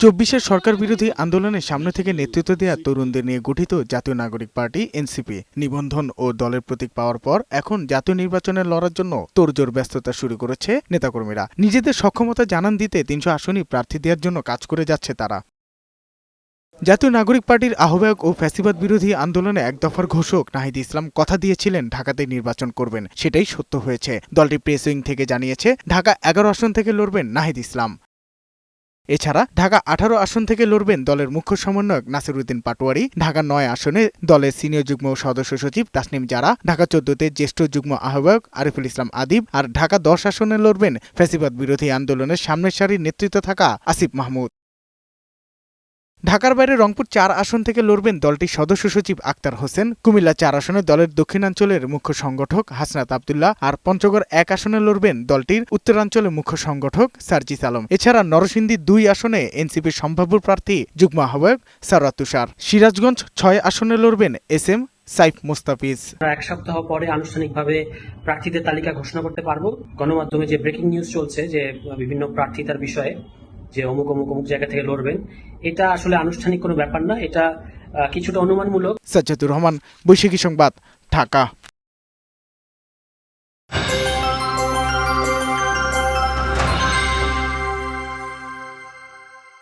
চব্বিশের সরকার বিরোধী আন্দোলনের সামনে থেকে নেতৃত্ব দেওয়া তরুণদের নিয়ে গঠিত জাতীয় নাগরিক পার্টি, এনসিপি। নিবন্ধন ও দলের প্রতীক পাওয়ার পর এখন জাতীয় নির্বাচনে লড়ার জন্য তোড়জোড় ব্যস্ততা শুরু করেছে নেতাকর্মীরা। নিজেদের সক্ষমতা জানান দিতে তিনশো আসনই প্রার্থী দেওয়ার জন্য কাজ করে যাচ্ছে তারা। জাতীয় নাগরিক পার্টির আহ্বায়ক ও ফ্যাসিবাদ বিরোধী আন্দোলনে এক দফার ঘোষক নাহিদ ইসলাম কথা দিয়েছিলেন, ঢাকাতে নির্বাচন করবেন, সেটাই সত্য হয়েছে। দলটি প্রেস উইং থেকে জানিয়েছে, ঢাকা এগারো আসন থেকে লড়বেন নাহিদ ইসলাম। এছাড়া ঢাকা আঠারো আসন থেকে লড়বেন দলের মুখ্য সমন্বয়ক নাসিরুদ্দিন পাটোয়ারি, ঢাকা নয় আসনে দলের সিনিয়র যুগ্ম সদস্য সচিব তাসনিম জারা, ঢাকা চোদ্দতে জ্যেষ্ঠ যুগ্ম আহ্বায়ক আরিফুল ইসলাম আদিব আর ঢাকা দশ আসনে লড়বেন ফ্যাসিবাদ বিরোধী আন্দোলনের সামনের সারির নেতৃত্ব থাকা আসিফ মাহমুদ। ঢাকার বাইরে রংপুর চার আসন থেকে লড়বেন দলটির সদস্য সচিব আক্তার হোসেন। কুমিল্লা চার আসনে দলের দক্ষিণাঞ্চলের মুখ্য সংগঠক হাসনাত আবদুল্লাহ আর পঞ্চগড় এক আসনে লড়বেন দলটির উত্তরাঞ্চলের মুখ্য সংগঠক সার্জিস আলম। এছাড়া নরসিংদী দুই আসনে এনসিপির সম্ভাব্য প্রার্থী যুগ্ম আহ্বায়ক সারাত তুষার। সিরাজগঞ্জ ছয় আসনে লড়বেন এস এম সাইফ মুস্তাফিজ। এক সপ্তাহ পরে আনুষ্ঠানিকভাবে প্রার্থীদের তালিকা ঘোষণা করতে পারব। গণমাধ্যমে যে ব্রেকিং নিউজ চলছে, যে বিভিন্ন প্রার্থিতার বিষয়ে যে অমুক অমুক অমুক জায়গা থেকে লড়বেন, এটা আসলে আনুষ্ঠানিক কোনো ব্যাপার না, এটা কিছুটা অনুমানমূলক। সাজ্জাদুর রহমান, বৈশাখী সংবাদ, ঢাকা।